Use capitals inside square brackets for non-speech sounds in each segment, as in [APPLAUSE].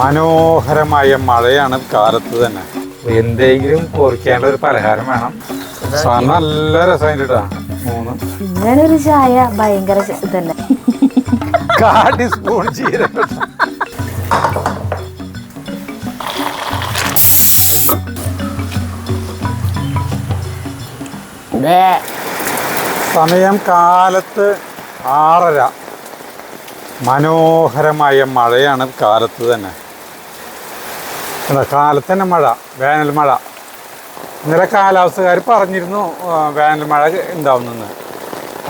മനോഹരമായ മഴയാണ് കാലത്ത് തന്നെ. എന്തെങ്കിലും കുറിക്കേണ്ട ഒരു പലഹാരം വേണം. നല്ല രസമായിട്ട്. കേട്ടാ മൂന്ന്. ഇങ്ങനെ ഒരു ചായ. ഭയങ്കര സ്പൂൺ ജീരകം. ദേ, സമയം കാലത്ത് ആറര. മനോഹരമായ മഴയാണ് കാലത്ത് തന്നെ. അല്ല കാലത്തന്നെ മഴ വേനൽ മഴ. ഇന്നലെ കാലാവസ്ഥക്കാർ പറഞ്ഞിരുന്നു വേനൽ മഴ ഉണ്ടാവുന്നെന്ന്.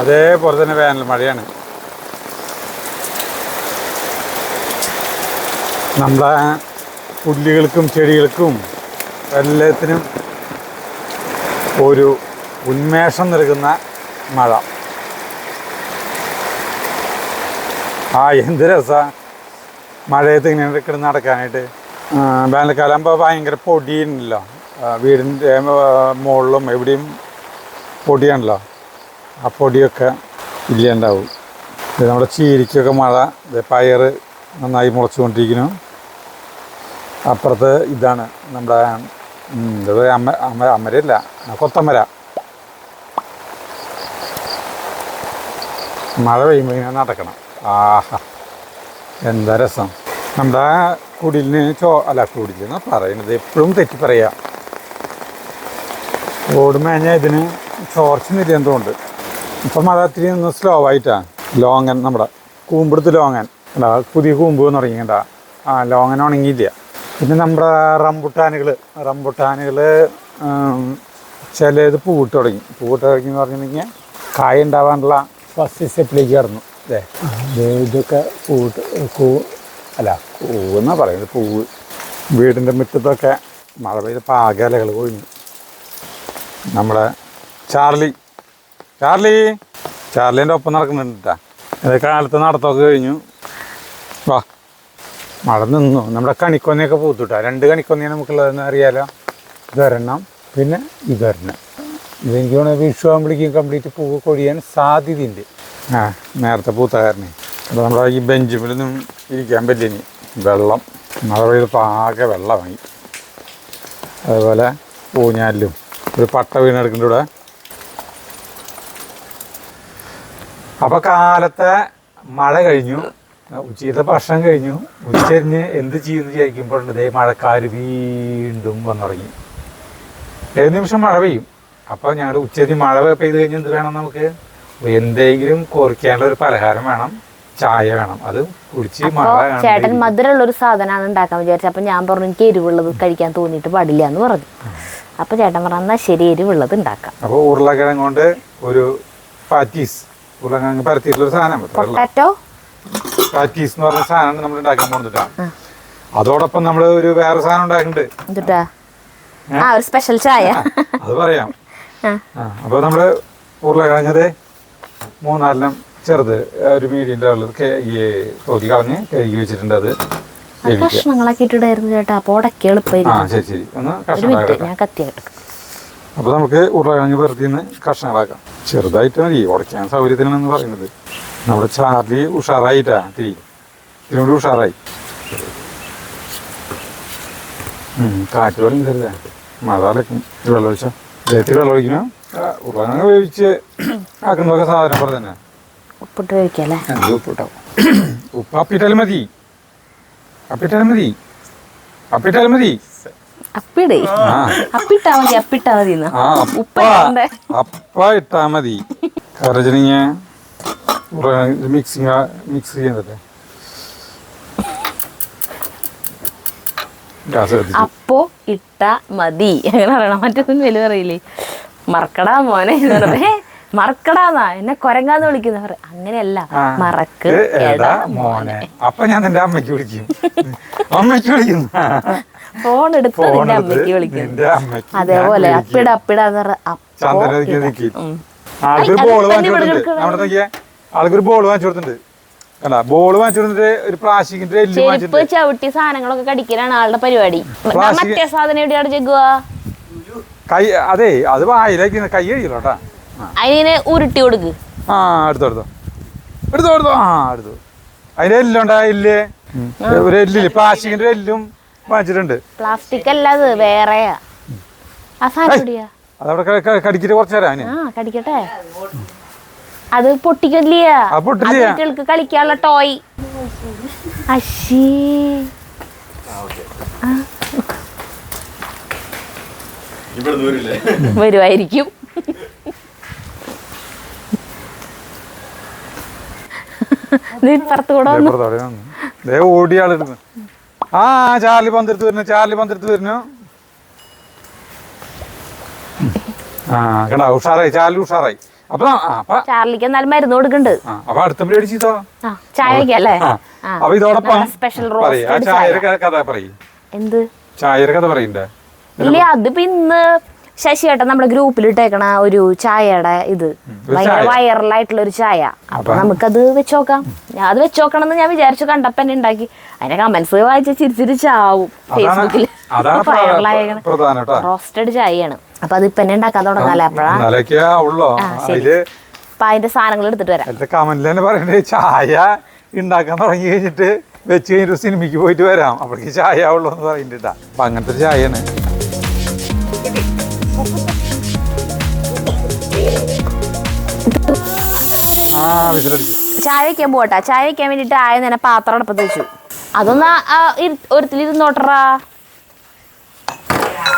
അതേപോലെ തന്നെ വേനൽ മഴയാണ്. നമ്മുടെ പുല്ലുകൾക്കും ചെടികൾക്കും എല്ലാത്തിനും ഒരു ഉന്മേഷം നൽകുന്ന മഴ. ആ എന്ത് രസ മഴയത്ത് ഇങ്ങനെ കിടന്ന് നടക്കാനായിട്ട്. വേനൽക്കാലം ആകുമ്പോൾ ഭയങ്കര പൊടിയുണ്ടല്ലോ. വീടിന്റെ മുകളിലും എവിടെയും പൊടിയാണല്ലോ. ആ പൊടിയൊക്കെ ഇല്ലാണ്ടാവും. ഇത് നമ്മുടെ ചീരിക്കൊക്കെ മഴ പയർ നന്നായി മുളച്ചുകൊണ്ടിരിക്കുന്നു. അപ്പുറത്ത് ഇതാണ് നമ്മുടെ അമ്മ അമ്മ അമരല്ല കൊത്തമര. മഴ പെയ്യുമ്പോൾ ഇങ്ങനെ നടക്കണം. ആഹാ എന്താ രസം. നമ്മുടെ കുടിലിന് ചോ അല്ല കുടിലെന്ന് പറയണത് എപ്പോഴും തെറ്റി പറയാ. റോഡ് മേഞ്ഞ ഇതിന് ചോർച്ച തോന്നുന്നുണ്ട്. ഇപ്പം അത് ഇത്തിരി ഒന്ന് സ്ലോ ആയിട്ടാ. ലോങ്ങൻ നമ്മുടെ കൂമ്പെടുത്ത് ലോങ്ങൻ. ഉണ്ടാ പുതിയ കൂമ്പ് എന്ന് തുടങ്ങിക്കണ്ട ആ ലോങ്ങൻ ഉണങ്ങിയില്ല. പിന്നെ നമ്മുടെ റംബുട്ടാനുകൾ റംബുട്ടാനുകൾ ചിലത് പൂവിട്ട് തുടങ്ങി. പൂവിട്ട് തുടങ്ങി എന്ന് പറഞ്ഞിട്ടുണ്ടെങ്കിൽ കായ ഉണ്ടാവാനുള്ള ഫസ്റ്റ് സ്റ്റെപ്പിലേക്ക് കടന്നു. അല്ലേ ഇതൊക്കെ പൂവിട്ട് പൂ പൂവ് എന്നാ പറയുന്നത്? പൂവ്. വീടിന്റെ മുറ്റത്തൊക്കെ മഴ പെയ്തപ്പോൾ ആകെ കൊഴിഞ്ഞു. നമ്മുടെ ചാർലി. ചാർലി! ചാർലിന്റെ ഒപ്പം നടക്കുന്നുണ്ട് ഇത് കാലത്ത് നടത്തമൊക്കെ കഴിഞ്ഞു. വാ. മഴ നിന്നു. നമ്മുടെ കണിക്കൊന്നയൊക്കെ പൂത്തുട്ടാ രണ്ട് കണിക്കൊന്നയാണ് നമുക്കുള്ളതെന്ന് അറിയാലോ? ഇതൊരെണ്ണം. പിന്നെ ഇതൊരെണ്ണം. ഇതെനിക്ക് തോന്നുന്നു വിഷു ആകുമ്പോഴേക്കും കംപ്ലീറ്റ് പൂവ് കൊഴിയാൻ സാധ്യതയുണ്ട്. ആ നേരത്തെ പൂത്തകാരനെ അപ്പോൾ നമ്മുടെ ഈ ബെഞ്ചിമിലൊന്നും ഇരിക്കാൻ പറ്റി ഇനി വെള്ളം. മഴ പെയ്തപ്പോൾ ആകെ വെള്ളമായി. അതുപോലെ ഊഞ്ഞാലും ഒരു പട്ട വീണെടുക്കുന്നുണ്ട് ഇവിടെ. അപ്പോൾ കാലത്തെ മഴ കഴിഞ്ഞു. ഉച്ചയത്തെ ഭക്ഷണം കഴിഞ്ഞു. ഉച്ചരിഞ്ഞ് എന്ത് ചെയ്യുമെന്ന് വിചാരിക്കുമ്പോഴുണ്ട്. ഇതേ മഴക്കാർ വീണ്ടും വന്നു തുടങ്ങി ഏത് നിമിഷം മഴ പെയ്യും. അപ്പോൾ ഞങ്ങൾ ഉച്ചരിഞ്ഞ് മഴ പെയ്ത് കഴിഞ്ഞ് എന്ത് വേണം നമുക്ക്? എന്തെങ്കിലും കുറിക്കാനുള്ള ഒരു പലഹാരം വേണം. ചായ വേണം. അത് കുടിച്ച് ചേട്ടൻ മധുര ഉള്ള ചേട്ടൻ മധുരമുള്ള ഒരു സാധനമാണ് ഉണ്ടാക്കാൻ വിചാരിച്ചത്. അപ്പൊ ഞാൻ പറഞ്ഞു എനിക്ക് എരിവുള്ളത് കഴിക്കാൻ തോന്നിയിട്ട് പാടില്ല എന്ന് പറഞ്ഞു. അപ്പൊ ചേട്ടൻ പറഞ്ഞു എന്നാ ശരി എരിവുള്ളത് ഉണ്ടാക്കാം. അപ്പൊ ഉരുളക്കിഴങ്ങ് കൊണ്ട് ഒരു പാറ്റീസ് ഉരുളക്കിഴങ്ങ് പരത്തിയിട്ടുള്ള ഒരു സാധനം പൊട്ടാറ്റോ പാറ്റീസ് എന്ന് പറഞ്ഞ സാധനമാണ് നമ്മൾ ഉണ്ടാക്കാൻ അതോടൊപ്പം നമ്മൾ ഒരു വേറെ സാധനം ഉണ്ടാക്കുന്നുണ്ട്. ആ ഒരു സ്പെഷ്യൽ ചായ. അത് പറയാം. അപ്പൊ നമ്മൾ ഉരുളക്കിഴങ്ങത് മൂന്നാലെണ്ണം ചെറുത് ഒരു മീഡിയം ലെവലിൽ ഈ തൊലി കളഞ്ഞ് കഴുകി വെച്ചിട്ടുണ്ട് അത്. കഷ്ണങ്ങളാക്കി ഇട്ടിടായിരുന്നു ചേട്ടാ. അപ്പൊ ഉടക്കി ആ എളുപ്പമായിരിക്കും ശരി ശരി. ഒന്ന് ഒരു കഷ്ണം മിനിറ്റ് ആക്കട്ടെ ഞാൻ കത്തിയായിട്ട് അപ്പോൾ നമുക്ക് ഉരുളക്കിഴങ്ങ് വെറുതെ കഷ്ണങ്ങളാക്കാം. ചെറുതായിട്ട് മതി ഉടയ്ക്കാൻ സൗകര്യത്തിനാണെന്ന് പറയുന്നത്. നമ്മുടെ ചാർലി ഉഷാറായിട്ടാ തിരി ഇതിനോട് ഉഷാറായി. കാറ്റ് വെള്ളം തരില്ലേ മഴ അലക്കും. വെള്ളം ഒഴിച്ചോ ഇദ്ദേഹത്തിൽ വെള്ളം ഒഴിക്കണം. ഉരുളക്കിഴങ്ങ് വേവിച്ച് ആക്കുന്നതൊക്കെ സാധനം പോലെ തന്നെ. ഉപ്പിട്ട് കഴിക്കാം അല്ലേ ഉപ്പിട്ടാവും [COUGHS] ഉപ്പ് അപ്പിട്ടാലും മതി. അപ്പിട്ടാലും മതി. അപ്പിട്ടാലും മതി. അപ്പിടേ. ആ. [LAUGHS] അപ്പിട്ടാ മതി അപ്പിട്ടാ മതി അപ്പ ഇട്ടാ മതി. കരജനിങ്ങ മിക്സിങ് മിക്സ് ചെയ്യുന്നതല്ലേ ഗ്യാസ് അപ്പോ ഇട്ട മതി. [LAUGHS] അങ്ങനെ പറയണം മറ്റൊന്നും വലിയ പറയില്ലേ മറക്കടാ മോനെ എന്ന് പറഞ്ഞപ്പോ, "ഹേ, മറക്കടാന്നാ. എന്നെ കൊരങ്ങാന്ന് വിളിക്കുന്നവർ അങ്ങനെയല്ല. മറക്ക്. മോനെ? അപ്പൊ ഞാൻ എന്റെ അമ്മയ്ക്ക് വിളിക്കും. അമ്മയ്ക്ക് വിളിക്കുന്നു. ഫോൺ എടുത്ത് നിന്റെ അമ്മയ്ക്ക് വിളിക്കും അതേപോലെ അപ്പിടാ അപ്പിട അപ്പിടാന്ന് പറഞ്ഞ അപ്പോ ചന്ദ്രനൊക്കെ ഇട. ആൾക്കൊരു ബോൾ വാങ്ങിച്ചു കൊടുത്തിട്ടുണ്ട്. ബോൾ വാങ്ങിച്ചു കൊടുത്തിട്ട് ഒരു പ്ലാസ്റ്റിക്കിന്റെ ചെരുപ്പ് ചവിട്ടി സാധനങ്ങളൊക്കെ കടിക്കലാണ് ആളുടെ പരിപാടി. മറ്റേ സാധനം എവിടെയാണ് ജഗുവാ കൈ അതെ അത് വായിലേക്ക് കൈ കഴിയില്ല കേട്ടാ. അതിനെ ഉരുട്ടി കൊടുക്ക്. ആ എടുത്തോ എടുത്തോ. എടുത്തോ എടുത്തോ. ആ എടുത്തു. അതിന്റെ എല്ലുണ്ടാ ഇല്ലേ ഒരു എല്ലിൽ പ്ലാസ്റ്റിക്കിന്റെ എല്ലും വാങ്ങിച്ചിട്ടുണ്ട്. പ്ലാസ്റ്റിക് അല്ല അത് വേറെയാ. ആ സാധനം അതവിടെ തരാം കടിക്കട്ടെ. അത് പൊട്ടിക്കില്ല. കുട്ടികൾക്ക് കളിക്കാനുള്ള ടോയ് വരുമായിരിക്കും ഇപ്പുറത്ത് കൂടെ വന്നു. ദേ ആ ചാർലി പന്തെടുത്ത് വരുന്നു ചാർലി പന്തെടുത്ത് വരുന്നു. ആ കണ്ടാ ഉഷാറായി ചാർലി ഉഷാറായി. അപ്പൊ ആ, അപ്പൊ ചാർലിക്ക് എന്നാലും മരുന്ന് കൊടുക്കുന്നുണ്ട് അപ്പൊ അടുത്ത പരിപാടി ചെയ്തോ ചായ. അപ്പൊ ഇതോടൊപ്പം സ്പെഷ്യൽ ചായ ചായയുടെ കഥ പറയും. എന്ത്? ചായയുടെ കഥ പറയണ്ടേ ഇല്ല അതിപ്പോ ഇന്ന് ശശിയേട്ടൻ നമ്മുടെ ഗ്രൂപ്പിൽ ഇട്ടേക്കണ ഒരു ചായയുടെ ഇത്. ഭയങ്കര വൈറലായിട്ടുള്ള ഒരു ചായ. അപ്പൊ? നമുക്കത് വെച്ചോക്കാം. ഞാൻ അത് വെച്ച് നോക്കണം എന്ന് ഞാൻ വിചാരിച്ചു കണ്ടപ്പോ എന്നെ ഉണ്ടാക്കി അതിന്റെ കമന്റ്സ് വായിച്ച ചിരിച്ചിരിച്ചാവും ഫേസ്ബുക്കിൽ റോസ്റ്റഡ് ചായയാണ്. അപ്പൊ അത് ഇപ്പൊ ഉണ്ടാക്കാൻ തുടങ്ങാല്ലേ അപ്പഴാ? ഉള്ളോ? ആ, ശരി. അതിൽ അപ്പൊ അതിന്റെ സാധനങ്ങൾ എടുത്തിട്ട് വരാം. കമന്റിൽ തന്നെ പറയണ്ടേ ചായ ഉണ്ടാക്കാൻ തുടങ്ങി കഴിഞ്ഞിട്ട് വെച്ച് കഴിഞ്ഞിട്ട് സിനിമയ്ക്ക് പോയിട്ട് വരാം. അപ്പോഴേക്ക് ചായ ആവുള്ളൂ എന്ന് പറയുന്നുണ്ടാ അപ്പൊ അങ്ങനത്തെ ചായയാണ്. ചായ വെക്കാൻ പോട്ടാ. ചായ വെക്കാൻ വേണ്ടിട്ട് ആയ തന്നെ പാത്രം അടുപ്പത്ത് വെച്ചു. അതൊന്ന് ഒരുത്തിലിരുന്ന് നോട്ടറാ.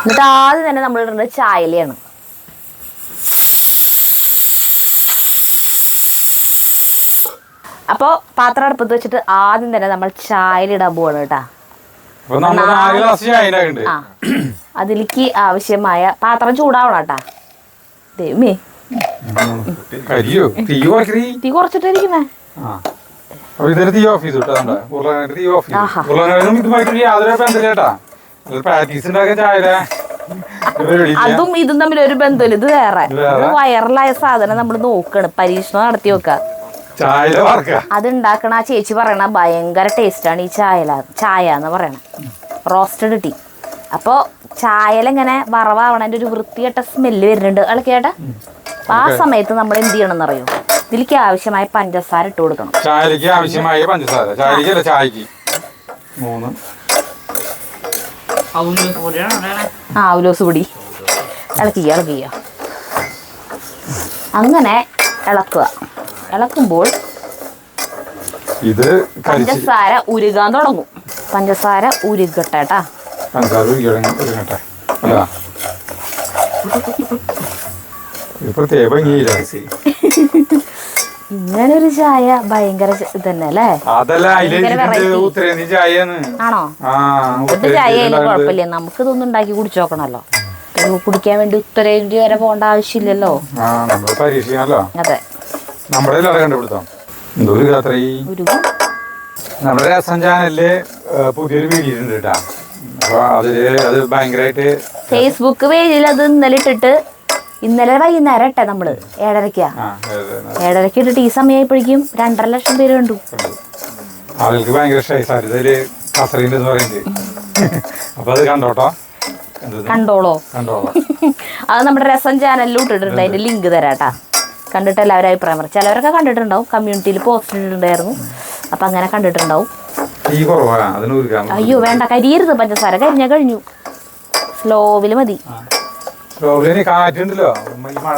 എന്നിട്ട് ആദ്യം തന്നെ നമ്മൾ ഇടേണ്ടത് ചായലയാണ്. അപ്പോൾ പാത്രം അടുപ്പത്ത് വെച്ചിട്ട് ആദ്യം തന്നെ നമ്മൾ ചായലിടാൻ പോവാണ് കേട്ടാ. അതിലേക്ക് ആവശ്യമായ പാത്രം ചൂടാവണം കേട്ടാ. ദൈവമേ. തീ കുറക്കറി തീ കുറച്ചിട്ടിരിക്കുന്നേ. ആ. അപ്പൊ ഇതിന് തീ ഓഫ് ചെയ്തു കേട്ടോ നമ്മുടെ ഉരുളക്കിഴങ്ങ് തീ ഓഫ് ആഹാ. ചെയ്തു ഉരുളക്കിഴങ്ങും ഇതുമായിട്ട് യാതൊരു ബന്ധമില്ല പ്രാക്ടീസ് ഉണ്ടാക്കാൻ ചായ അതും ഇതും തമ്മിൽ ഒരു ബന്ധമില്ല. ഇത് വേറെ. വൈറലായ സാധനം നമ്മൾ നോക്കണം. പരീക്ഷണം നടത്തി വെക്ക അതുണ്ടാക്കണ ആ ചേച്ചി പറയണ ഭയങ്കര ടേസ്റ്റാണ് ഈ ചായല ചായ എന്ന് പറയണ. റോസ്റ്റഡ് ടീ അപ്പോൾ ചായലിങ്ങനെ വറവാവണതിന്റെ ഒരു വൃത്തികെട്ട സ്മെല്ല് വരുന്നുണ്ട്. ഇളക്കിയേട്ടാ അപ്പൊ ആ സമയത്ത് നമ്മൾ എന്ത് ചെയ്യണം എന്നറിയോ ഇതിലേക്ക് ആവശ്യമായ പഞ്ചസാര ഇട്ട് കൊടുക്കണം. ചായക്ക് ആവശ്യമായ പഞ്ചസാര. ചായക്ക്. അല്ല ചായക്ക് മൂന്ന് ആ ഉലോസ് പൊടി. ഇളക്കിയ ഇളക്കിയ അങ്ങനെ ഇളക്കുക. ഇളക്കുമ്പോൾ ഇത് പഞ്ചസാര ഉരുകാൻ തുടങ്ങും. പഞ്ചസാര ഉരുകട്ടെ കേട്ടാ പഞ്ചസാര ഉരുകി- ഉരുകട്ടെ പ്രത്യേക ഭംഗിയില്ല [LAUGHS] ഇങ്ങനൊരു ചായ ഭയങ്കര ഇതന്നെ അല്ലേ അതല്ല variety. ആണോ? കുഴപ്പമില്ല. നമുക്ക് ഇതൊന്നും ഉണ്ടാക്കി കുടിച്ചു നോക്കണല്ലോ കുടിക്കാൻ വേണ്ടി ഉത്തരേന്ത്യ വരെ പോകേണ്ട ആവശ്യമില്ലല്ലോ. അതെ. നമ്മുടെ ഒരു രാത്രി ഒരു നമ്മുടെ രസം ചാനലിൽ പുതിയൊരു വീഡിയോ ഉണ്ട് കേട്ടാ. അപ്പൊ അതിൽ അത് ഭയങ്കരമായിട്ട് ഫേസ്ബുക്ക് പേജിൽ അത് ഇന്നലെ ഇട്ടിട്ട് ഇന്നലെ വൈകുന്നേരം ഇട്ടെ നമ്മൾ ഏഴരക്കാ. ഏഴരക്ക് ഇട്ടിട്ട് ഈ സമയമായപ്പോഴേക്കും രണ്ടര ലക്ഷം പേര് കണ്ടു. ആളുകൾക്ക് ഭയങ്കര കസറിന്റെ അപ്പൊ അത് കണ്ടോട്ടോ? കണ്ടോളോ? അത് നമ്മുടെ രസം ചാനലിൽ ഇട്ടിട്ടുണ്ട്. അതിന്റെ ലിങ്ക് തരാട്ടാ. കണ്ടിട്ട് എല്ലാവരും അഭിപ്രായം പറയും ചിലവരൊക്കെ കണ്ടിട്ടുണ്ടാവും. കമ്മ്യൂണിറ്റിയിൽ പോസ്റ്റ് ഇട്ടിട്ടുണ്ടായിരുന്നു. അപ്പൊ അങ്ങനെ കണ്ടിട്ടുണ്ടാവും. അയ്യോ വേണ്ട. കരിയരുത്. പഞ്ചസാര കരിഞ്ഞ കഴിഞ്ഞു. സ്ലോവിൽ മതി. പ്രോബ്ലം കാറ്റുണ്ടല്ലോ ഈ മഴ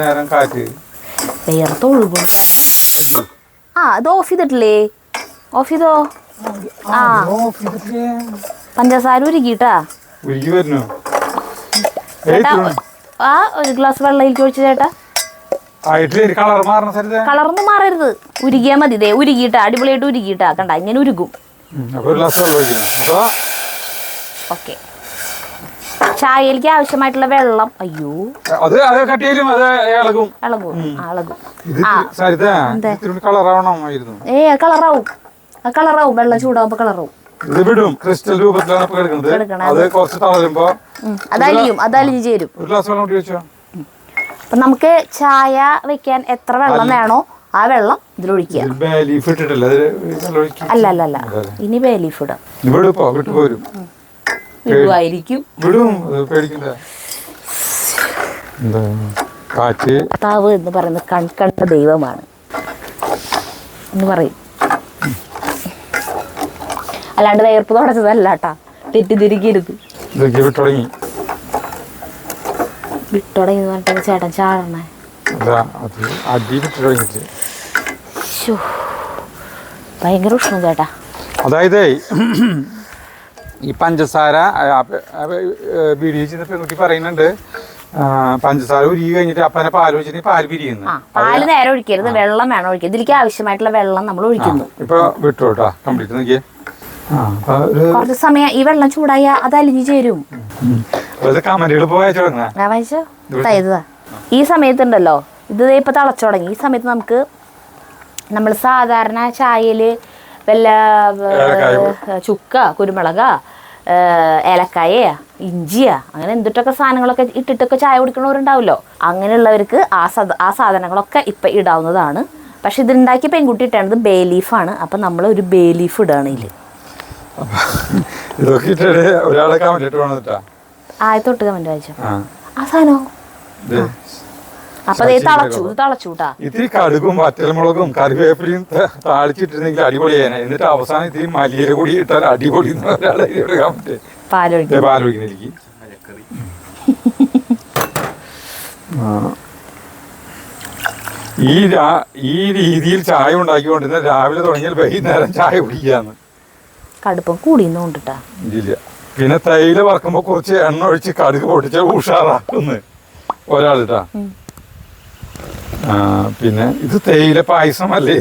നേരം കാറ്റ്. വേർത്ത് ഒഴുകും ആ അത് ഓഫ് ചെയ്തിട്ടില്ലേ? ഓഫ് ചെയ്തോ? ആ പഞ്ചസാര ഉരുക്കിട്ടാ ഉരുക്കി വരുന്നു. ചേട്ടാ ആ ഒരു ഗ്ലാസ് വെള്ളയിലേക്ക് ഒഴിച്ചു ചേട്ടാ? കളർന്ന് മാറരുത്. ഉരുകിയാ മതി. ദേ ഉരുകിയിട്ടാ അടിപൊളിയായിട്ട് ഉരുകിയിട്ടാ കണ്ട ഇങ്ങനെ ഉരുകും. ഓക്കെ. ചായയിലേക്ക് ആവശ്യമായിട്ടുള്ള വെള്ളം. അയ്യോ. അത് അത് കട്ടിയാലും അത് ഇളകും. ഇളകും. ആ, ഇളകും. കളറാവണമായിരുന്നു. ഏ കളറാവും. ആ കളറാവും. വെള്ളം ചൂടാവുമ്പോ കളറാവും. ഇത് വിടും. ക്രിസ്റ്റൽ രൂപത്തിലാണ് ഇപ്പൊ എടുക്കുന്നത്. എടുക്കണത്. അത് കുറച്ച് തളരുമ്പോ അതലിയും അതലിഞ്ഞ് ചേരും. ഒരു ഗ്ലാസ് വെള്ളം കൂടി വെച്ചോ? അപ്പൊ നമുക്ക് ചായ വെക്കാൻ എത്ര വെള്ളം വേണോ ആ വെള്ളം ഇതിലൊഴിക്കുക. അല്ല അല്ല അല്ല ഇനി ബേ ലീഫ് ഇടാം. ഇത് വിടുപ്പോ ഇടുവായിരിക്കും വിടും. പേടിക്കണ്ട. എന്താ? കാറ്റ്. കർത്താവ് എന്ന് പറയുന്നത് കൺകണ്ട ദൈവമാണ്. എന്ന് പറയും. അല്ലാണ്ട് വേർപ്പ് തുടച്ചതല്ല കേട്ടാ തെറ്റിദ്ധരിക്കരുത്. വിട്ടുടങ്ങി. വിട്ടുടങ്ങി പറഞ്ഞിട്ട് ചേട്ടൻ ചാടണേ. ഭയങ്കര ഉഷ്ണം ചേട്ടാ. അതായത് ഈ പഞ്ചസാര വീഡിയോ ചെയ്ത പെൺകുട്ടി പറയുന്നുണ്ട് പഞ്ചസാര ഉരുകി കഴിഞ്ഞിട്ട് അപ്പനെ പാൽ ഒഴിച്ചിട്ട് പാൽ പിരിയുന്നു. പാൽ നേരെ ഒഴിക്കരുത് വെള്ളം വേണം ഒഴിക്കുക ഇതിലേക്ക് ആവശ്യമായിട്ടുള്ള വെള്ളം നമ്മൾ ഒഴിക്കുന്നു. ഇപ്പൊ വിട്ടു കേട്ടോ കംപ്ലീറ്റ് നോക്കിയേ. കുറച്ച് സമയം ഈ വെള്ളം ചൂടായ അത് അലിഞ്ഞു ചേരും. ഈ സമയത്തുണ്ടല്ലോ ഇത് ഇപ്പൊ തളച്ചു തുടങ്ങി. ഈ സമയത്ത് നമുക്ക് നമ്മൾ സാധാരണ ചായയിൽ വല്ല ചുക്ക കുരുമുളക ഏലക്കായ ഇഞ്ചിയ അങ്ങനെ എന്തിട്ടൊക്കെ സാധനങ്ങളൊക്കെ ഇട്ടിട്ടൊക്കെ ചായ കുടിക്കണവരുണ്ടാവുമല്ലോ അങ്ങനെയുള്ളവർക്ക് ആ ആ സാധനങ്ങളൊക്കെ ഇപ്പം ഇടാവുന്നതാണ്. പക്ഷെ ഇതുണ്ടാക്കിയ പെൺകുട്ടി ഇട്ടത് ബേ ലീഫാണ് അപ്പം നമ്മൾ ഒരു ബേ ലീഫ് ഇടുകയാണ് ഇതിൽ [LAUGHS] ഇതൊക്കെ ഇട്ടിട്ട് ഒരാളെ കമന്റ് ഇട്ട് വേണമെന്നിട്ടാ ആയത്തൊട്ട് കമന്റ് വായിച്ചോ? ആ. സാധനം? സാധനമോ അപ്പം അതേ തിളച്ചു ഇത് ഇത്തിരി കടുകും വറ്റൽമുളകും കറിവേപ്പിലയും താളിച്ചിട്ടിരുന്നെങ്കിൽ അടിപൊളിയാണ് എന്നിട്ട് അവസാനം ഇത്തിരി മല്ലിയില കൂടി ഇട്ടാൽ അടിപൊളി പാലൊഴിക്കുന്നിരിക്കും ഈ രാ- ഈ രീതിയിൽ ചായ ഉണ്ടാക്കിക്കൊണ്ടിരുന്ന രാവിലെ തുടങ്ങിയാൽ വൈകുന്നേരം ചായ കുടിക്കാന്ന്. കടുപ്പം കൂടി കൊണ്ടിട്ടാ ഇല്ല പിന്നെ തൈല വറക്കുമ്പോ കുറച്ച് എണ്ണ ഒഴിച്ച് കടുക് പൊട്ടിച്ച ഉഷാറാക്കുന്നു. ഒരാളിട്ടാ പിന്നെ ഇത് തേയില പായസം അല്ലേ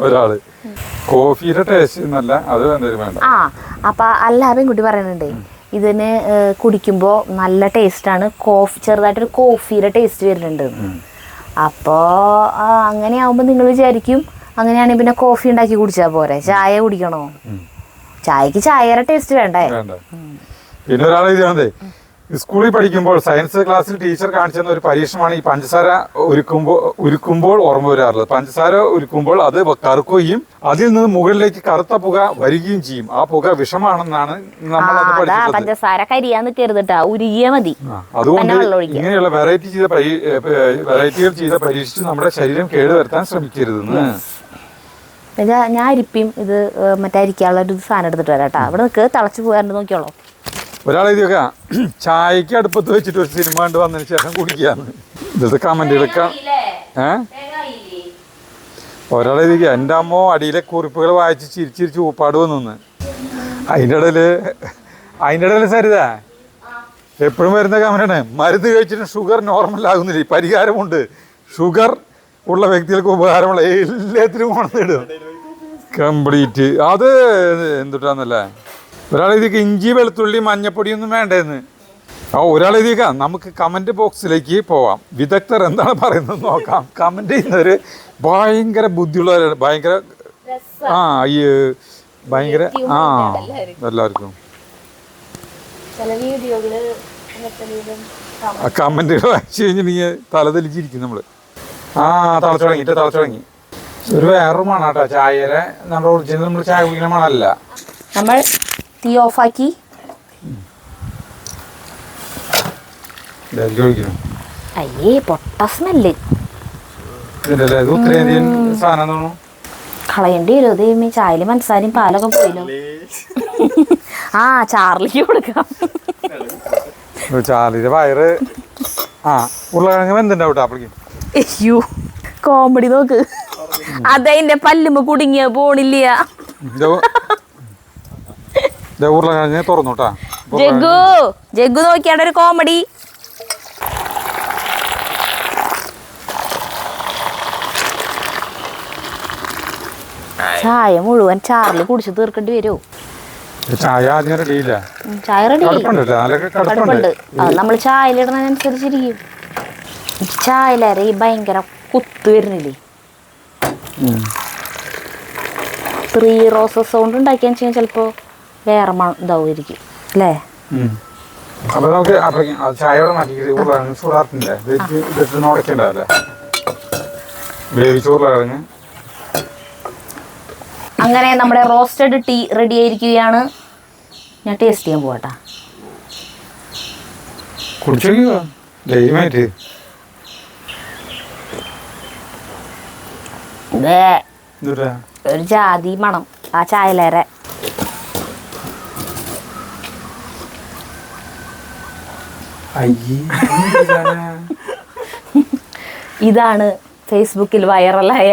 ഒരാൾ. കോഫിയുടെ ടേസ്റ്റ് എന്നല്ല അത് എന്തായാലും വേണ്ട. ആ അപ്പൊ അല്ല കുട്ടി പറയുന്നുണ്ട് ഇതിന് ഏഹ്, കുടിക്കുമ്പോ നല്ല ടേസ്റ്റാണ് കോഫി ചെറുതായിട്ടൊരു കോഫിയുടെ ടേസ്റ്റ് വരുന്നുണ്ട്. അപ്പോ അങ്ങനെ ആവുമ്പോ നിങ്ങൾ വിചാരിക്കും അങ്ങനെയാണെങ്കിൽ പിന്നെ കോഫി ഉണ്ടാക്കി കുടിച്ചാ പോരെ. ചായ കുടിക്കണോ? ചായക്ക് ചായയുടെ ടേസ്റ്റ് വേണ്ടേ? പിന്നെ ഒരാളെ സ്കൂളിൽ പഠിക്കുമ്പോൾ സയൻസ് ക്ലാസ്സിൽ ടീച്ചർ കാണിച്ചിരുന്ന ഒരു പരീക്ഷണമാണ് ഈ പഞ്ചസാര ഒരുക്കുമ്പോൾ ഉരുക്കുമ്പോൾ ഓർമ്മ വരാറുള്ളത്. പഞ്ചസാര ഉരുക്കുമ്പോൾ അത് കറുക്കുകയും അതിൽ നിന്ന് മുകളിലേക്ക് കറുത്ത പുക വരികയും ചെയ്യും. ആ പുക വിഷമാണെന്നാണ് നമ്മൾ പഞ്ചസാര ഉരുകിയ മതി. അതുകൊണ്ട്. ഇങ്ങനെയുള്ള വെറൈറ്റി ചെയ്ത വെറൈറ്റികൾ ചെയ്ത പരീക്ഷിച്ച് നമ്മുടെ ശരീരം കേടുവരുത്താൻ ശ്രമിക്കരുതെന്ന് ഞാൻ അരിപ്പിയും ഇത് മറ്റേ അരിക്കാനുള്ള ഒരു സാധനം എടുത്തിട്ട് വരാം കേട്ടാ. അവിടെ നിൽക്ക് തിളച്ച് പോകാറുണ്ട് നോക്കിയോളൂ. ഒരാളെ ഇതൊക്കെ ചായക്ക് അടുപ്പത്ത് വെച്ചിട്ട് ഒരു സിനിമ കണ്ട് വന്നതിന് ശേഷം കുടിക്കാന്ന് ഇതൊക്കെ കമന്റുകളൊക്കെ ഏ? ഒരാൾ ഇതൊക്കെ എന്റെ അമ്മ അടിയിലെ കുറിപ്പുകൾ വായിച്ച് ചിരിച്ചിരിച്ച് ഊപ്പാട് വന്നു അതിന്റെ ഇടയിൽ അതിന്റെ ഇടയിൽ സരിത എപ്പോഴും വരുന്ന കമന്റാണ് മരുന്ന് കഴിച്ചിട്ട് ഷുഗർ നോർമൽ ആകുന്നില്ല. പരിഹാരമുണ്ട്. ഷുഗർ ഉള്ള വ്യക്തികൾക്ക് ഉപകാരമുള്ള എല്ലാത്തിനും കൊണ്ടിടും കംപ്ലീറ്റ് അത് എന്തുട്ടാന്നല്ലേ? ഒരാൾ ഇതിക്ക് ഇഞ്ചി വെളുത്തുള്ളി മഞ്ഞപ്പൊടിയൊന്നും വേണ്ടേന്ന്. ആ ഒരാൾ ഇതിക്ക നമുക്ക് കമന്റ് ബോക്സിലേക്ക് പോവാം. വിദഗ്ധർ എന്താണ് പറയുന്നത് നോക്കാം. കമന്റ് ചെയ്യുന്നവർ ഭയങ്കര ബുദ്ധിയുള്ളവരാണ്. ഭയങ്കര ആ ഈ ഭയങ്കര ആ എല്ലാവർക്കും. കമന്റുകൾ വായിച്ചു കഴിഞ്ഞിട്ടുണ്ടെങ്കിൽ തലതെലിച്ചിരിക്കും നമ്മൾ ആ തളച്ചു തുടങ്ങിട്ട് തളച്ചു തുടങ്ങി. ഒരു വേറൊരു മണാട്ടോ ചായയുടെ നമ്മുടെ ഒറിജിനൽ നമ്മൾ ചായ കുടിക്കുന്ന മണമല്ല നമ്മൾ തീ ഓഫാക്കി അയ്യേ പൊട്ട സ്മെല്ല് കളയേണ്ടി വരും. അത് ചായൽ മനസ്സാരും പാലൊക്കെ പോയില്ലോ. ആ ചാർലിക്ക് കൊടുക്കാം. ചാർലിന്റെ വയറ്. ആ ഉരുളക്കിഴങ്ങ് വെന്തുണ്ടാവും അപ്പോഴേക്കും അയ്യോ കോമഡി നോക്ക്. അതതിന്റെ പല്ലുമ്പ കുടുങ്ങിയ പോണില്ല. ഉരുളക്കിഴങ്ങ് തുറന്നു കേട്ടാ ജഗ്ഗു ജഗ്ഗു നോക്കിയാണ്ട് ഒരു കോമഡി ചായ മുഴുവൻ ചാർലി കുടിച്ച് തീർക്കേണ്ടി വരുമോ ചായ ആദ്യം റെഡിയില്ല ചായ റെഡി കടുപ്പുണ്ട് നമ്മൾ ചായയിലിടുന്നതിനനുസരിച്ചിരിക്കും ഈ ചായയിലേറെ ഈ ഭയങ്കര കുത്ത് വരുന്നില്ലേ. ത്രീ റോസസ് കൊണ്ട് ഉണ്ടാക്കിയാന്ന് വെച്ചാൽ ചിലപ്പോൾ വേറെ ഇതാവുമായിരിക്കും. അല്ലേ. അപ്പൊ നമുക്ക് ചായയോടെ ഉടക്കണ്ടല്ലേ അങ്ങനെ നമ്മുടെ റോസ്റ്റഡ് ടീ റെഡി ആയിരിക്കുകയാണ്. ഞാൻ ടേസ്റ്റ് ചെയ്യാൻ പോകട്ടാ കുടിച്ചു ഒരു ജാതി മണം. ആ ചായലേറെ. ഇതാണ്? ഫേസ്ബുക്കിൽ വൈറലായ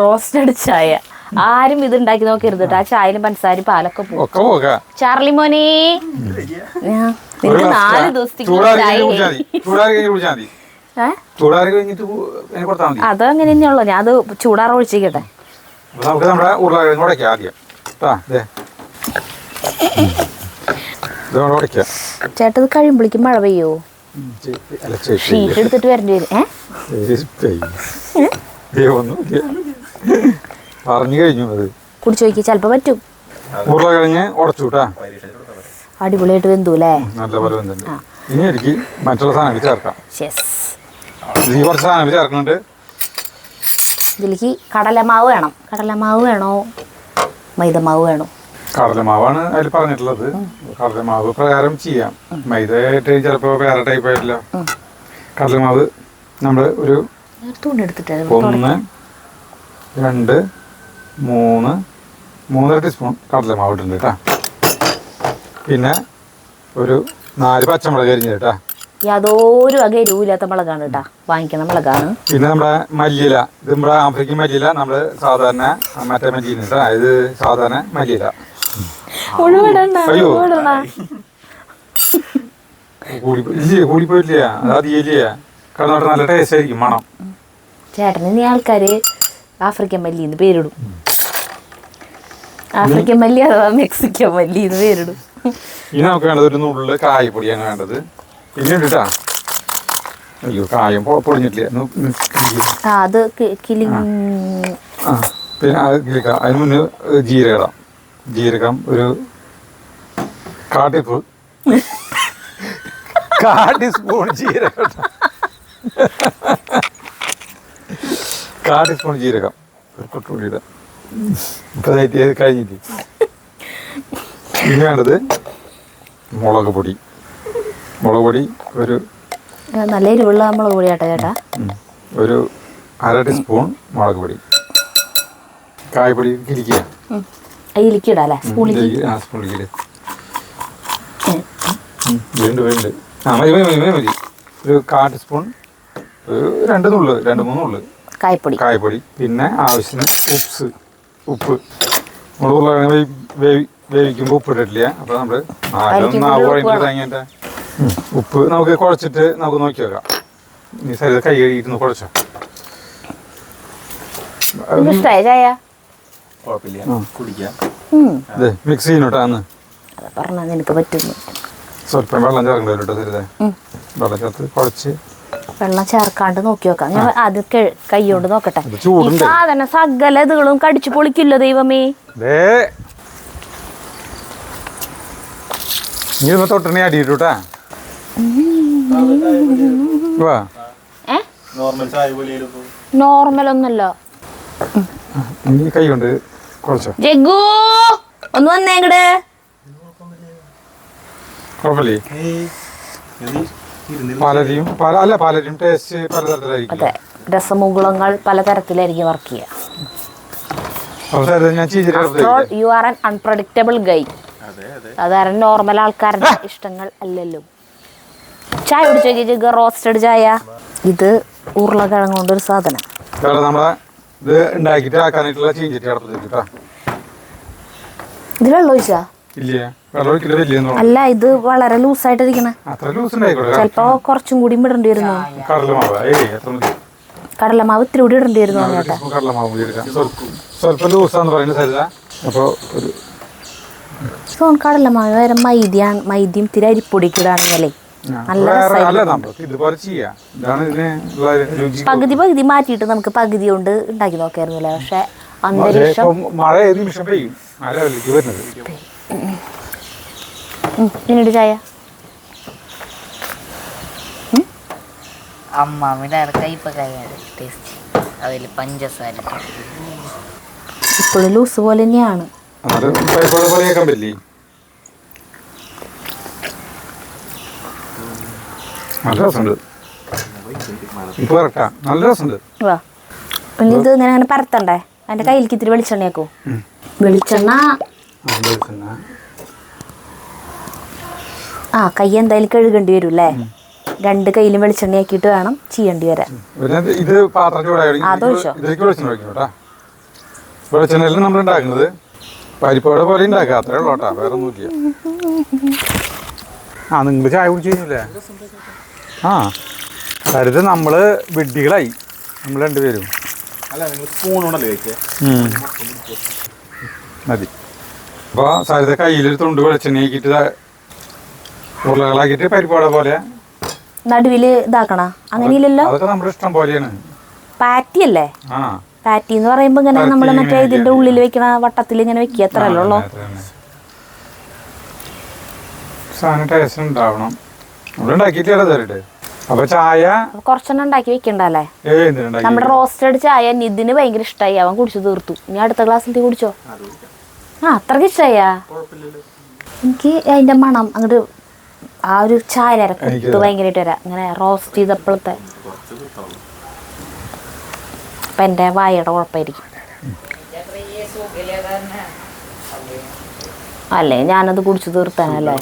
റോസ്റ്റഡ് ചായ. ആരും ഇത് ഉണ്ടാക്കി നോക്കരുത് കേട്ടോ ആ ചായയിലും പഞ്ചസാര പാലൊക്കെ പോകും. ചാർലി മോനെ. നിനക്ക് നാല് ദിവസത്തേക്ക് അത് അങ്ങനെ തന്നെയുള്ളൂ ഞാൻ അത് ചൂടാറ ഒഴിച്ചിക്കട്ടെ നമുക്ക് നമ്മുടെ ഉരുളക്കിഴങ്ങ് ഉടയ്ക്കാം ആദ്യം. ഇത് കഴിയുമ്പോഴേക്കും മഴ പെയ്യോ? ഷീറ്റ് എടുത്തിട്ട് വരേണ്ടി വരും. പറഞ്ഞു കഴിഞ്ഞു അത്. കുടിച്ചു നോക്കി ചെലപ്പോ പറ്റും. ഉരുളക്കിഴങ്ങ് ഉടച്ചു കേട്ടാ അടിപൊളിയായിട്ട് വെന്തു അല്ലേ നല്ല പോലെ വന്നിട്ടുണ്ട് ഇനി എനിക്ക് മറ്റുള്ള സാധനങ്ങൾ ചേർക്കാം. യെസ് ഈ കുറച്ച് സാധനങ്ങൾ ചേർക്കുന്നുണ്ട്. ഇതിലേക്ക് കടലമാവ് വേണം. കടലമാവ് വേണോ? മൈദമാവ് വേണോ? കടലമാവാണ് അതിൽ പറഞ്ഞിട്ടുള്ളത്. കടലമാവ് പ്രകാരം ചെയ്യാം. മൈദ ആയിട്ട് ചിലപ്പോൾ വേറെ ടൈപ്പ് ആയിട്ടില്ല. കടലമാവ് നമ്മൾ ഒരു ഒന്ന് രണ്ട് മൂന്ന് മൂന്നര ടീസ്പൂൺ കടലമാവ് ഇട്ടുണ്ട് കേട്ടാ പിന്നെ ഒരു നാല് പച്ചമുളക് അരിഞ്ഞ കേട്ടാ യാതൊരു വക എരിവില്ലാത്ത മുളകാണ് കേട്ടാ വാങ്ങിക്കുന്ന മുളകാണ്. പിന്നെ നമ്മുടെ മല്ലിയില. ഇത് നമ്മുടെ ആഫ്രിക്കൻ മല്ലിയില. നമ്മൾ സാധാരണ മറ്റേ മല്ലിയില ഇത് സാധാരണ മല്ലിയില. കൂടിപ്പോയില്ല കാരണം നല്ല ടേസ്റ്റ് ആയിരിക്കും മണം. ചേട്ടന് ഇനി ആൾക്കാര് ആഫ്രിക്കൻ മല്ലി എന്ന് പേരിടും ആഫ്രിക്കൻ മല്ലി അഥവാ മെക്സിക്കൻ മല്ലി എന്ന് പേരിടും. ഇനി നമുക്ക് വേണ്ടത് ഒരു നുള്ളിൽ കായപ്പൊടിയാണ് വേണ്ടത്. പിന്നെ ഇട്ടാ അയ്യോ കായം പൊ- പൊടിഞ്ഞിട്ടില്ല? ഒന്ന് ഒന്ന് കിളിക്ക്. ആ അത് കിളി പിന്നെ അതിന് മുന്നേ ജീരകം ഇടാം. ജീരകം ഒരു കാ ടീസ്പൂൺ കാ ടീസ്പൂൺ ജീരകം. കാട്ടി സ്പൂൺ ടീസ്പൂൺ ജീരകം. ഒരു കൊട്ടുപുള്ളിയുടെ ഇപ്പൊ കഴിഞ്ഞിട്ട് ഇനി വേണ്ടത് മുളക് പൊടി. മുളക് പൊടി ഒരു നല്ല എരിവുള്ള മുളക് പൊടി ചേട്ടാ. ചേട്ടാ ഒരു അര ടീസ്പൂൺ മുളക് പൊടി. കായപ്പൊടി കിരിക്കുക ഇടാം അല്ലേ സ്പൂണിലേക്ക് ഒരു കാ ടീസ്പൂൺ ഒരു രണ്ട് നുള്ളു രണ്ട് മൂന്ന് നുള്ളു കായപ്പൊടി. കായപ്പൊടി പിന്നെ ആവശ്യത്തിന് ഉപ്സ് ഉപ്പ്. നമ്മൾ വേവിക്കുമ്പോൾ ഉപ്പ് ഇട്ടിട്ടില്ല. നാവ് കൂടുതൽ പറയുമ്പോൾ ഉപ്പ് ഉപ്പ് നമുക്ക് കുഴച്ചിട്ട് നമുക്ക് നോക്കി വെക്കാം. നീ കൈ കഴുകിയിരുന്നു കുഴച്ചോ ചായ കുഴപ്പമില്ല കുടിക്കാം ഉം. അതെ മിക്സ് പറഞ്ഞാൽ പറ്റുന്നു സ്വല്പം വെള്ളം സരിതേ ഉം. വെള്ളം ചേർത്ത് കുഴച്ച്. വെള്ളം ചേർക്കാണ്ട് നോക്കി നോക്കാം ഞാൻ ആദ്യം കെ- നോക്കട്ടെ. ഈ ചൂടുണ്ട്. സാധനം സകല ഇതുകളും കടിച്ചു പൊളിക്കില്ലോ ദൈവമേ? തൊട്ടണേ അടിയിട്ടൂട്ടാ. നോർമൽ ഒന്നല്ല നീ കൈ കൊണ്ട് ജഗ്ഗു ഒന്ന് വന്നേ ഇങ്ങട് കുഴപ്പമില്ലേ? പലരെയും പല അല്ല പലരും ടേസ്റ്റ് പലതരത്തിലായിരിക്കും. അതെ രസമുകുളങ്ങൾ പലതരത്തിലായിരിക്കും വർക്ക് ചെയ്യുക. You are an unpredictable guy അതെ അതെ. അതായത് നോർമൽ ആൾക്കാരുടെ ഇഷ്ടങ്ങൾ അല്ലല്ലോ. ചായ കുടിച്ചു ജഗ്ഗ റോസ്റ്റഡ് ചായ. ഇത് ഉരുളക്കിഴങ്ങ് കൊണ്ടൊരു സാധനം. ഇത് ഉണ്ടാക്കിയിട്ട് ആക്കാനായിട്ടുള്ള ചീഞ്ചിട്ട് അടുപ്പത്ത് വെച്ചിട്ടാ ഇത് വെള്ളം ഒഴിച്ചാ? ഇല്ല? വെള്ളം ഒഴിക്കൽ വലിയ അല്ല ഇത് വളരെ ലൂസായിട്ടിരിക്കണേ അത്ര ലൂസ് ഉണ്ടായിക്കോട്ടെ ചിലപ്പോ കുറച്ചും കൂടി ഇടേണ്ടി വരുന്നു? കടലമാവ്. ഏയ് എത്ര മതി കടലമാവ് ഇത്തിരി കൂടി ഇടേണ്ടി വരുന്നു കടലമാവ് എടുക്കാം സ്വല്പം ലൂസാന്ന് അപ്പോൾ ഒരു കടലമാവ് മൈദ്യാണ് മൈദ്യം ഇത്തിരി അരിപ്പൊടിക്ക് പകുതി പകുതി മാറ്റിയിട്ട് നമുക്ക് പകുതി കൊണ്ട് ഉണ്ടാക്കി നോക്കായിരുന്നില്ല? പക്ഷെ അന്തരീക്ഷം മഴ ഏത് നിമിഷം പെയ്യും? പിന്നീട് ചായ. അമ്മാവിന്റെ കയ്പക്കായാണ് ടേസ്റ്റ് അതിൽ പഞ്ചസാര. ഇപ്പോഴും ലൂസ് പോലെ തന്നെയാണ് അത് പൈപ്പോടെ പോലെ കേൾക്കാൻ പറ്റില്ലേ നല്ല രസമുണ്ട്. ഇപ്പൊ ഇറക്കാം. നല്ല രസമുണ്ട്. വാ. പിന്നെ ഇത് ഇങ്ങനെ അങ്ങനെ പരത്തണ്ടേ? അതിന്റെ കയ്യിലേക്ക് ഇത്തിരി വെളിച്ചെണ്ണയാക്കോ. വെളിച്ചെണ്ണ. ആ കൈ എന്തായാലും കഴുകേണ്ടി വരും അല്ലേ രണ്ട് കയ്യിലും വെളിച്ചെണ്ണ ആക്കിയിട്ട് വേണം ചെയ്യേണ്ടി വരാൻ. ഇത് വെളിച്ചെണ്ണയിൽ നമ്മൾ ഉണ്ടാക്കുന്നത് പരിപ്പോടെ പോലെ ഉണ്ടാക്കുക. അത്രേ ഉള്ളൂ കേട്ടാ. വേറെ ഒന്നുമില്ല ആ നിങ്ങൾ ചായ കുടിച്ചു കഴിഞ്ഞില്ലേ? ആ. കരുത് നമ്മൾ വിഡ്ഢികളായി. നമ്മൾ രണ്ടുപേരും. മതി. അപ്പോൾ സരിത കയ്യിലൊരു തുണ്ട് വെളിച്ചെണ്ണ ആക്കിയിട്ട് ദാ ഉരുളകളാക്കിയിട്ട് പരിപ്പോടെ പോലെ നടുവിൽ ഇതാക്കണ? അങ്ങനെയില്ലല്ലോ? അതൊക്കെ നമ്മുടെ ഇഷ്ടം പോലെയാണ്. പാറ്റി അല്ലേ ആ. പാറ്റി എന്ന് പറയുമ്പോ ഇങ്ങനെ നമ്മൾ മറ്റേ ഇതിന്റെ ഉള്ളിൽ വെക്കണ വട്ടത്തിൽ ഇങ്ങനെ വെക്കുക അത്ര അല്ലോ സാധനം ടേസ്റ്റ് ഉണ്ടാവണം. ഇവിടെ ഉണ്ടാക്കിയിട്ടില്ല തരട്ടെ അപ്പൊ ചായ? കുറച്ചെണ്ണം ഉണ്ടാക്കി വെക്കണ്ടല്ലേ? നമ്മുടെ റോസ്റ്റഡ് ചായ നിതിന് ഭയങ്കര ഇഷ്ടമായി അവൻ കുടിച്ചു തീർത്തു. ഇനി അടുത്ത ഗ്ലാസ്സിൽ കുടിച്ചോ? ആ അത്രയ്ക്ക് ഇഷ്ടമായാ എനിക്ക് അതിന്റെ മണം അങ്ങോട്ട് ആ ഒരു ചായ കുത്ത് ഭയങ്കരമായിട്ട് വരാം ഇങ്ങനെ റോസ്റ്റ് ചെയ്തപ്പോഴത്തെ. അപ്പൊ എന്റെ വായയുടെ കുഴപ്പമായിരിക്കും. അല്ലേ ഞാനത് കുടിച്ചു തീർത്താനല്ലേ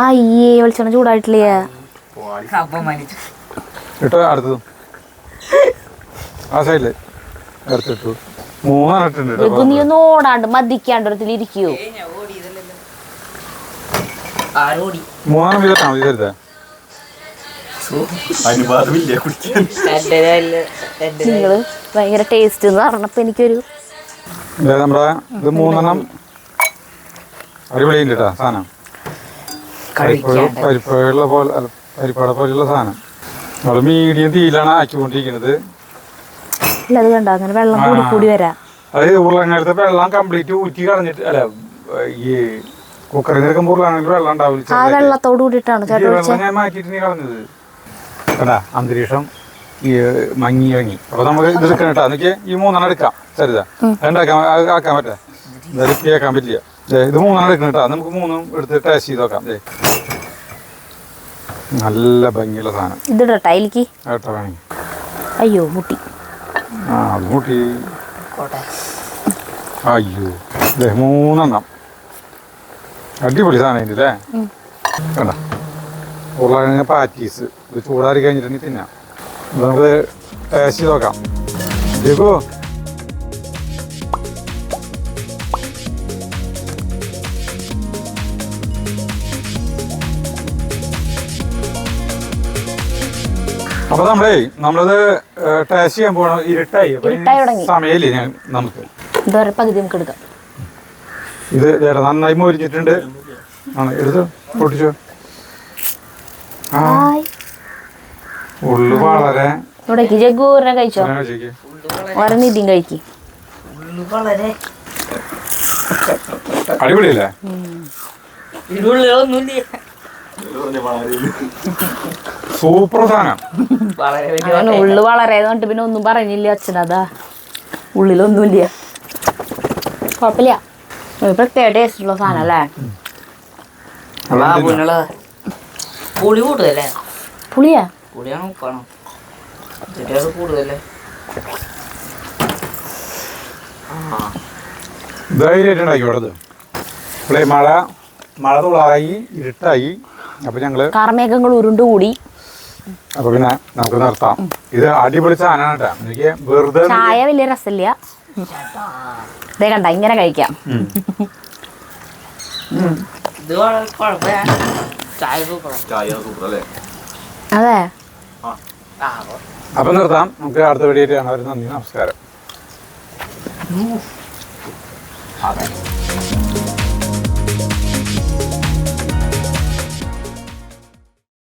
ആ ഈ വെളിച്ചെണ്ണ ചൂടായിട്ടില്ലേ? ഇട്ടോ അടുത്തത്. ആ സൈഡിൽ അടുത്തിട്ടു മൂന്നെണ്ണം ഇട്ടുണ്ട് കേട്ടോ രഘു നീ ഒന്ന് ഓടാണ്ട് മതിക്കാണ്ട് ഒരത്തിൽ ഇരിക്കൂ ആരോടി? മൂന്നെണ്ണം വീതട്ടാ മതി കരുതാ അനുവാദമില്ല കുടിക്കാൻ. നിങ്ങൾ ഭയങ്കര ടേസ്റ്റ് എന്ന് പറഞ്ഞപ്പോ എനിക്കൊരു ഇതാ നമ്മുടെ ഇത് മൂന്നെണ്ണം. കേട്ടോ പരിപ്പുള്ള പോലെ അല്ല, പരിപ്പട പോലെയുള്ള സാധനം. നമ്മൾ മീഡിയം തീയിലാണ് ആക്കിക്കൊണ്ടിരിക്കുന്നത്. ഇല്ല അത് കണ്ടോ അങ്ങനെ വെള്ളം കൂടി കൂടി വരാം. അതായത് ഉരുളങ്ങലത്തെ വെള്ളം കംപ്ലീറ്റ് ഊറ്റി കളഞ്ഞിട്ട് അല്ല ഈ കുക്കറിൽ നിൽക്കുമ്പോൾ ഉരുളങ്ങലത്തെ വെള്ളം ഉണ്ടാവില്ല ആ ചെറുതായിട്ട്. വെള്ളത്തോട് കൂടിയിട്ടാണ് ഈ ചേട്ടാ വെള്ളം ഒഴിച്ചേ ഞാൻ മാറ്റിയിട്ട് കളഞ്ഞത്. കണ്ടാ അന്തരീക്ഷം ഈ മങ്ങി ഇറങ്ങി. അപ്പൊ നമുക്ക് ഇത് എടുക്കണം കേട്ടോ. എനിക്ക് ഈ മൂന്നെണ്ണം എടുക്കാം. ചരിതാ രണ്ടാക്കാൻ ആക്കാൻ പറ്റേ. കേൾക്കാൻ പറ്റില്ല. ഇത് മൂന്നാണ് എടുക്കണം കേട്ടോ. നമുക്ക് മൂന്നും എടുത്ത് ടേസ്റ്റ് ചെയ്ത് നോക്കാം. നല്ല ഭംഗിയുള്ള സാധനം. ഇതിടട്ടെ അതിലേക്ക് കേട്ടോ വേണമെങ്കിൽ അയ്യോ മുട്ടി. ആ മുട്ടി. അയ്യോ. മൂന്നെണ്ണം. അടിപൊളി സാധനം ഇതില്ലേ കണ്ട? ഉരുളക്കിഴങ്ങ് പാറ്റീസ് ഇത് ചൂടാറി കഴിഞ്ഞിട്ടുണ്ടെങ്കിൽ തിന്നാം. നമുക്ക് ടേസ്റ്റ് ചെയ്ത് നോക്കാം. ജഗു അപ്പൊ നമ്മളേ നമ്മളത് ടേസ്റ്റ് ചെയ്യാൻ പോണ ഇരുട്ടായി. സമയമില്ലേ ഞാൻ നമുക്ക്? ഇതുവരെ പകുതി നമുക്ക് എടുക്കാം. ഇത് നന്നായി മൊരിഞ്ഞിട്ടുണ്ട്. ആണ്? എടുത്തു? പൊട്ടിച്ചോ? ഉള്ളു വളരെ. ഇവിടേക്ക് കഴിച്ചോ? കഴിക്ക്. അടിപൊളിയല്ലേ? സൂപ്പർ സാധനം അവൻ ഉള്ളു വളരെ പിന്നെ ഒന്നും പറഞ്ഞില്ല അച്ഛനതാ ഉള്ളിലൊന്നുമില്ല. കുഴപ്പമില്ല. ഒരു പ്രത്യേക ടേസ്റ്റ് ഉള്ള സാധനം അല്ലേ? പുളി കൂടുതലേ പുളിയാ? പുളിയാണ് ഉപ്പാണോ. കൂടുതലേ ധൈര്യമായിട്ട് ഉണ്ടാക്കി ഇവിടെ മഴ മഴ തുളായി ഇരുട്ടായി. അപ്പൊ ഞങ്ങൾ കാർമേഘങ്ങൾ ഉരുണ്ടുകൂടി. അപ്പൊ പിന്നെ നമുക്ക് നിർത്താം. ഇത് അടിപൊളി സാധനമാണ് കേട്ടോ. എനിക്ക് വെറുതെ ചായ വലിയ രസമില്ല. ഇതേ കണ്ട ഇങ്ങനെ കഴിക്കാം. അതെ. അപ്പൊ നിർത്താം. നമുക്ക് അടുത്ത വീഡിയോ കാണാൻ നന്ദി നമസ്കാരം. അതെ